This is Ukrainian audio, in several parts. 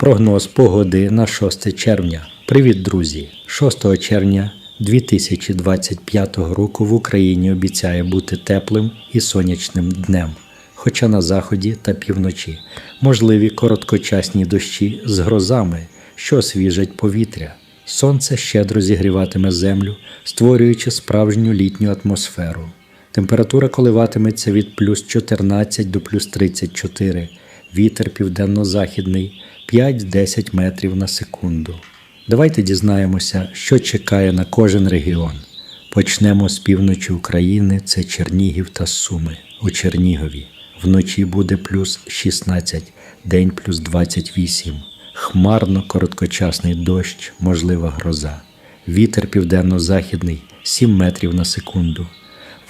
Прогноз погоди на 6 червня. Привіт, друзі! 6 червня 2025 року в Україні обіцяє бути теплим і сонячним днем. Хоча на заході та півночі можливі короткочасні дощі з грозами, що освіжать повітря. Сонце щедро зігріватиме землю, створюючи справжню літню атмосферу. Температура коливатиметься від плюс 14 до плюс 34, вітер південно-західний 5-10 метрів на секунду. Давайте дізнаємося, що чекає на кожен регіон. Почнемо з півночі України, це Чернігів та Суми. У Чернігові вночі буде плюс 16, день плюс 28. Хмарно короткочасний дощ, можлива гроза. Вітер південно-західний 7 метрів на секунду.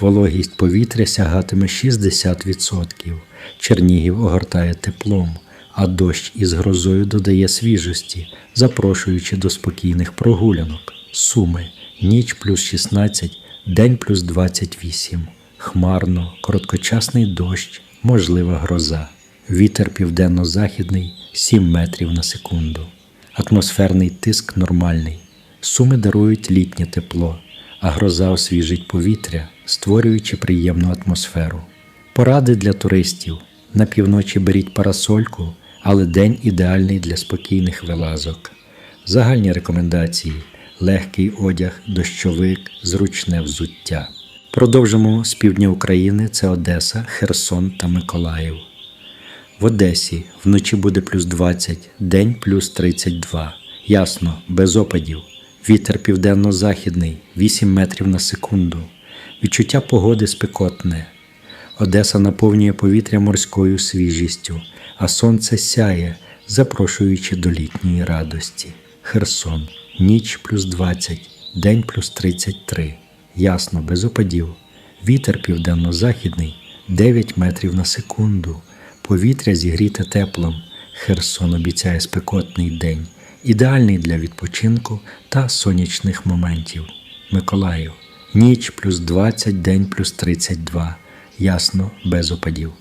Вологість повітря сягатиме 60%. Чернігів огортає теплом, а дощ із грозою додає свіжості, запрошуючи до спокійних прогулянок. Суми ніч плюс 16, день плюс 28. Хмарно, короткочасний дощ, можлива гроза. Вітер південно-західний 7 метрів на секунду. Атмосферний тиск нормальний. Суми дарують літнє тепло, а гроза освіжить повітря, створюючи приємну атмосферу. Поради для туристів. На півночі беріть парасольку, але день ідеальний для спокійних вилазок. Загальні рекомендації: легкий одяг, дощовик, зручне взуття. Продовжимо з півдня України це Одеса, Херсон та Миколаїв. В Одесі вночі буде плюс 20, день плюс 32. Ясно, без опадів. Вітер південно-західний 8 метрів на секунду. Відчуття погоди спекотне. Одеса наповнює повітря морською свіжістю, а сонце сяє, запрошуючи до літньої радості. Херсон ніч плюс 20, день плюс 33. Ясно, без опадів. Вітер південно-західний 9 метрів на секунду. Повітря зігріте теплом. Херсон обіцяє спекотний день, ідеальний для відпочинку та сонячних моментів. Миколаїв. Ніч плюс 20, день плюс 32. Ясно, без опадів.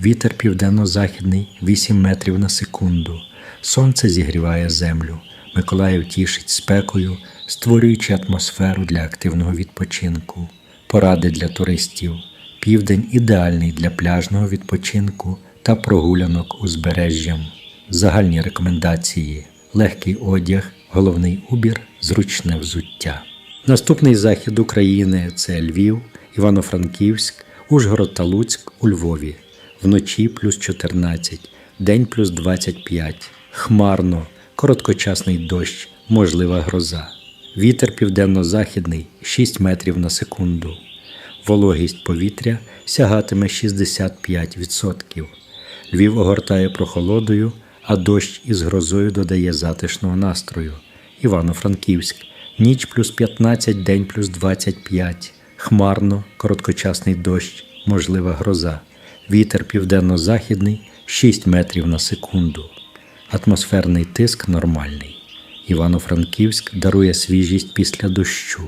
Вітер південно-західний 8 метрів на секунду. Сонце зігріває землю. Миколаїв тішить спекою, створюючи атмосферу для активного відпочинку. Поради для туристів. Південь ідеальний для пляжного відпочинку та прогулянок узбережжям. Загальні рекомендації: легкий одяг, головний убір, зручне взуття. Наступний захід України це Львів, Івано-Франківськ, Ужгород та Луцьк у Львові. Вночі плюс 14, день плюс 25. Хмарно, короткочасний дощ, можлива гроза. Вітер південно-західний 6 метрів на секунду. Вологість повітря сягатиме 65%. Львів огортає прохолодою, а дощ із грозою додає затишного настрою. Івано-Франківськ. Ніч плюс 15, день плюс 25. Хмарно, короткочасний дощ, можлива гроза. Вітер південно-західний 6 метрів на секунду. Атмосферний тиск нормальний. Івано-Франківськ дарує свіжість після дощу,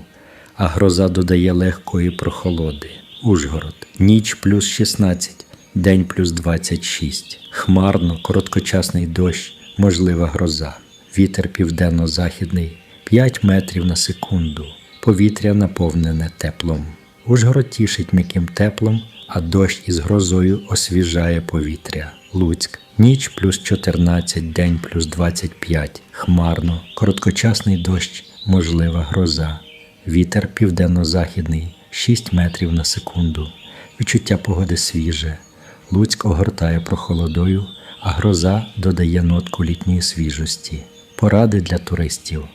а гроза додає легкої прохолоди. Ужгород. Ніч плюс 16, день плюс 26. Хмарно, короткочасний дощ, можлива гроза. Вітер південно-західний 5 метрів на секунду. Повітря наповнене теплом. Ужгород тішить м'яким теплом, а дощ із грозою освіжає повітря. Луцьк. Ніч плюс 14, день плюс 25. Хмарно, короткочасний дощ, можлива гроза. Вітер південно-західний 6 метрів на секунду. Відчуття погоди свіже. Луцьк огортає прохолодою, а гроза додає нотку літньої свіжості. Поради для туристів.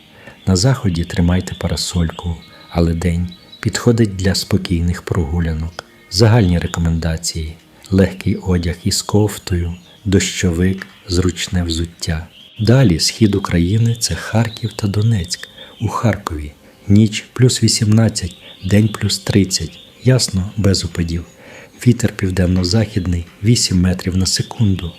На заході тримайте парасольку, але день підходить для спокійних прогулянок. Загальні рекомендації: легкий одяг із кофтою, дощовик, зручне взуття. Далі схід України це Харків та Донецьк. У Харкові ніч плюс 18, день плюс 30. Ясно, без опадів. Вітер південно-західний 8 метрів на секунду.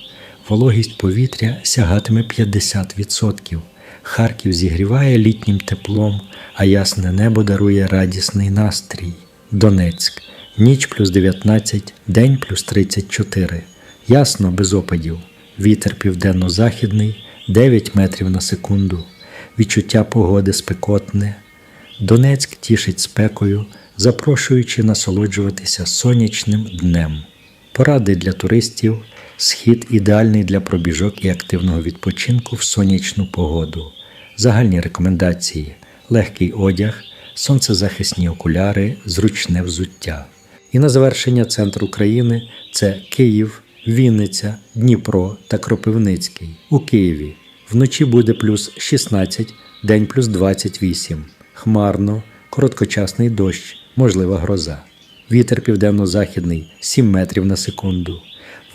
Вологість повітря сягатиме 50%. Харків зігріває літнім теплом, а ясне небо дарує радісний настрій. Донецьк. Ніч плюс 19, день плюс 34. Ясно без опадів. Вітер південно-західний 9 метрів на секунду. Відчуття погоди спекотне. Донецьк тішить спекою, запрошуючи насолоджуватися сонячним днем. Поради для туристів, схід ідеальний для пробіжок і активного відпочинку в сонячну погоду. Загальні рекомендації: легкий одяг, сонцезахисні окуляри, зручне взуття. І на завершення центр України це Київ, Вінниця, Дніпро та Кропивницький. У Києві вночі буде плюс 16, день плюс 28. Хмарно, короткочасний дощ, можлива гроза. Вітер південно-західний 7 метрів на секунду.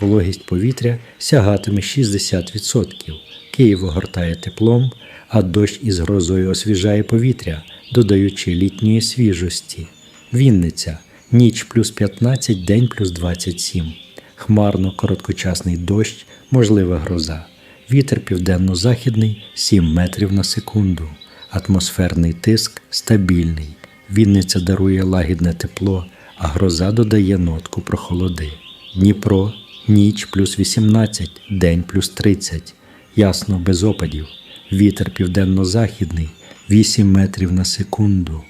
Вологість повітря сягатиме 60%. Київ огортає теплом, а дощ із грозою освіжає повітря, додаючи літньої свіжості. Вінниця ніч плюс 15, день плюс 27. Хмарно, короткочасний дощ, можлива гроза. Вітер південно-західний 7 метрів на секунду. Атмосферний тиск стабільний. Вінниця дарує лагідне тепло, а гроза додає нотку прохолоди. Дніпро ніч плюс 18, день плюс 30. Ясно без опадів. Вітер південно-західний 8 метрів на секунду.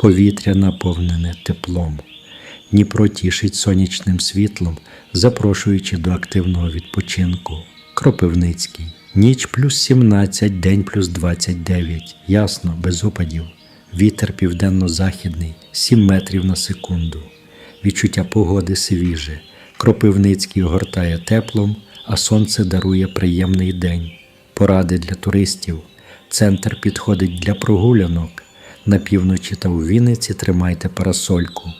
Повітря наповнене теплом. Дніпро тішить сонячним світлом, запрошуючи до активного відпочинку. Кропивницький. Ніч плюс 17, день плюс 29. Ясно, без опадів. Вітер південно-західний 7 метрів на секунду. Відчуття погоди свіже. Кропивницький огортає теплом, а сонце дарує приємний день. Поради для туристів. Центр підходить для прогулянок. На півночі та у Вінниці тримайте парасольку.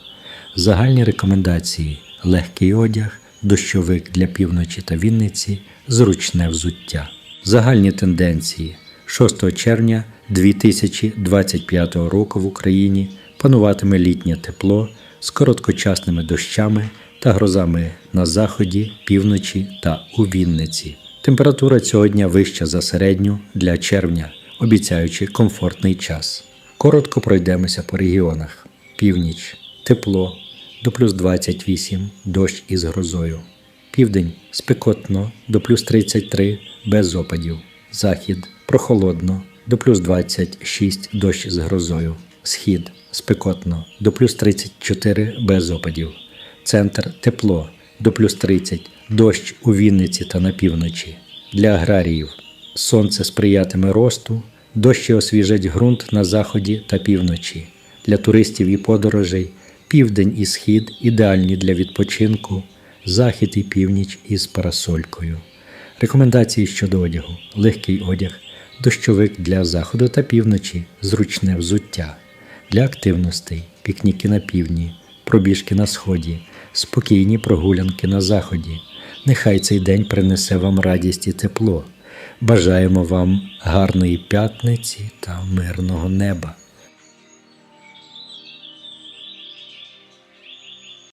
Загальні рекомендації: легкий одяг, дощовик для півночі та Вінниці, зручне взуття. Загальні тенденції 6 червня 2025 року в Україні пануватиме літнє тепло з короткочасними дощами та грозами на заході, півночі та у Вінниці. Температура цього дня вища за середню для червня, обіцяючи комфортний час. Коротко пройдемося по регіонах. Північ тепло до плюс 28, дощ із грозою. Південь спекотно до плюс 33 без опадів. Захід прохолодно до плюс 26 дощ з грозою. Схід спекотно до плюс 34 без опадів. Центр тепло до плюс 30 дощ у Вінниці та на півночі. Для аграріїв сонце сприятиме росту, дощі освіжать ґрунт на заході та півночі. Для туристів і подорожей південь і схід ідеальні для відпочинку, захід і північ із парасолькою. Рекомендації щодо одягу: легкий одяг, дощовик для заходу та півночі, зручне взуття, для активностей, пікніки на півдні, пробіжки на сході, спокійні прогулянки на заході. Нехай цей день принесе вам радість і тепло. Бажаємо вам гарної п'ятниці та мирного неба.